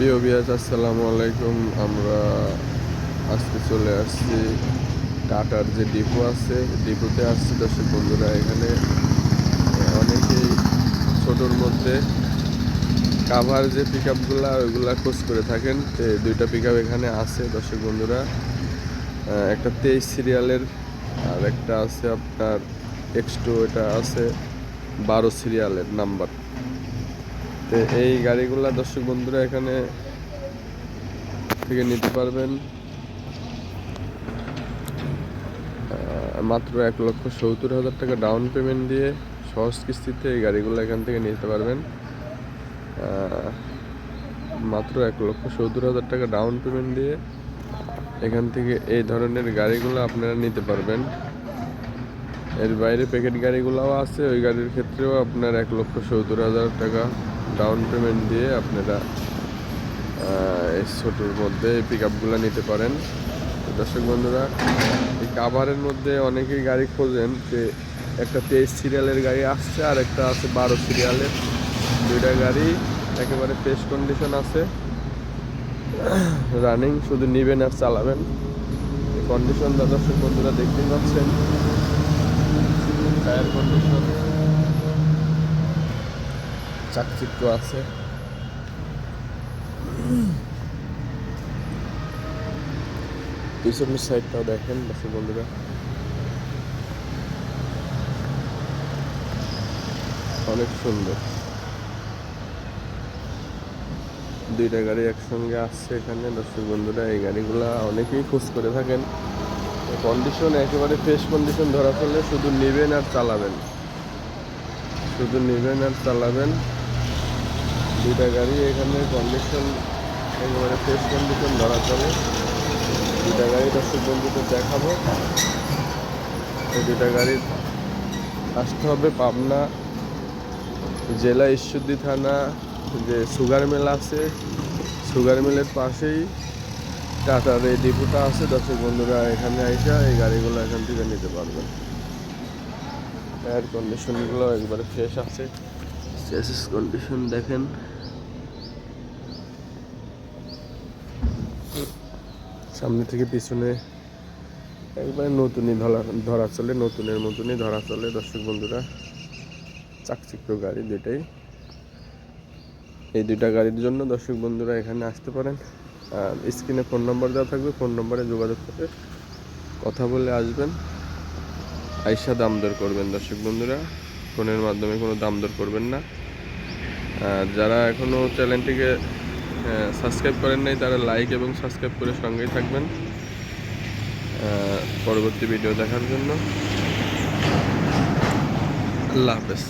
প্রিয় বিয়াজ, আসসালামু আলাইকুম। আমরা আজকে চলে আসছি টাটার যে ডিপো আছে, ডিপোতে আসছি দর্শক বন্ধুরা এখানে। অনেকেই ছোটোর মধ্যে কাভার যে পিক আপগুলা ওইগুলা খোঁজ করে থাকেন। দুইটা পিক এখানে আছে দর্শক বন্ধুরা। একটা তেইশ সিরিয়ালের আর একটা আছে আপনার এক্সটু এটা আছে বারো সিরিয়ালের নাম্বার তো এই গাড়িগুলা দর্শক বন্ধুরা এখানে থেকে নিতে পারবেন। মাত্র এক লক্ষ সত্তর হাজার টাকা ডাউন পেমেন্ট দিয়ে সহজ কিস্তিতে এই গাড়িগুলো এখান থেকে নিতে পারবেন। মাত্র এক লক্ষ সত্তর হাজার টাকা ডাউন পেমেন্ট দিয়ে এখান থেকে এই ধরনের গাড়িগুলো আপনারা নিতে পারবেন। এর বাইরে প্যাকেট গাড়িগুলোও আছে, ওই গাড়ির ক্ষেত্রেও আপনার এক লক্ষ সত্তর হাজার টাকা ডাউন পেমেন্ট দিয়ে আপনারা এই ছোটোর মধ্যে এই পিক আপগুলো নিতে পারেন। দর্শক বন্ধুরা, এই কাভারের মধ্যে অনেকেই গাড়ি খোঁজেন যে একটা তেইশ সিরিয়ালের গাড়ি আসছে আর একটা আছে বারো সিরিয়ালের দুইটা গাড়ি একেবারে ফ্রেশ কন্ডিশন আছে। রানিং শুধু নিবেন আর চালাবেন। কন্ডিশনটা দর্শক বন্ধুরা দেখতেই পাচ্ছেন টায়ার কন্ডিশন চাকচিক্য আছে। পিছনের সাইডটাও দেখেন দর্শক বন্ধুরা। অনেক সুন্দর। দুইটা গাড়ি একসঙ্গে আসছে এখানে, দর্শক বন্ধুরা, এই গাড়িগুলা অনেকেই খোঁজ করে থাকেন। কন্ডিশন একেবারে ফ্রেশ কন্ডিশন ধরা ফেলে শুধু নেবেন আর চালাবেন। শুধু নেবেন আর চালাবেন। দুইটা গাড়ি এখানে কন্ডিশন একেবারে ফ্রেশ কন্ডিশন ধরা চলে দুইটা গাড়ি দর্শক বন্ধুদের দেখাবো। এই দুইটা গাড়ির আসতে হবে পাবনা জেলা ঈশ্বরদী থানা, যে সুগার মিল আছে। সুগার মিলের পাশেই টাটার এই ডিপোটা আছে। দর্শক বন্ধুরা এখানে আইসা এই গাড়িগুলো এখান থেকে নিতে পারবেন টায়ার কন্ডিশনগুলো একবারে ফ্রেশ আছে। চেসিস কন্ডিশন দেখেন। সামনে থেকে পিছনে একবারে নতুনই ধরা ধরা চলে, নতুনের মতনই ধরা চলে, দর্শক বন্ধুরা। চাকচিক্য গাড়ি দুইটাই। এই দুইটা গাড়ির জন্য দর্শক বন্ধুরা এখানে আসতে পারেন। আর স্ক্রিনে ফোন নম্বর দেওয়া থাকবে, ফোন নম্বরে যোগাযোগ করে কথা বলে আসবেন। আইসা দাম দর করবেন দর্শক বন্ধুরা। ফোনের মাধ্যমে কোনো দাম দর করবেন না। আর যারা এখনও চ্যানেলটিকে সাবস্ক্রাইব করেন নাই, তারা লাইক এবং সাবস্ক্রাইব করে সঙ্গেই থাকবেন পরবর্তী ভিডিও দেখার জন্য। আল্লাহ হাফেজ।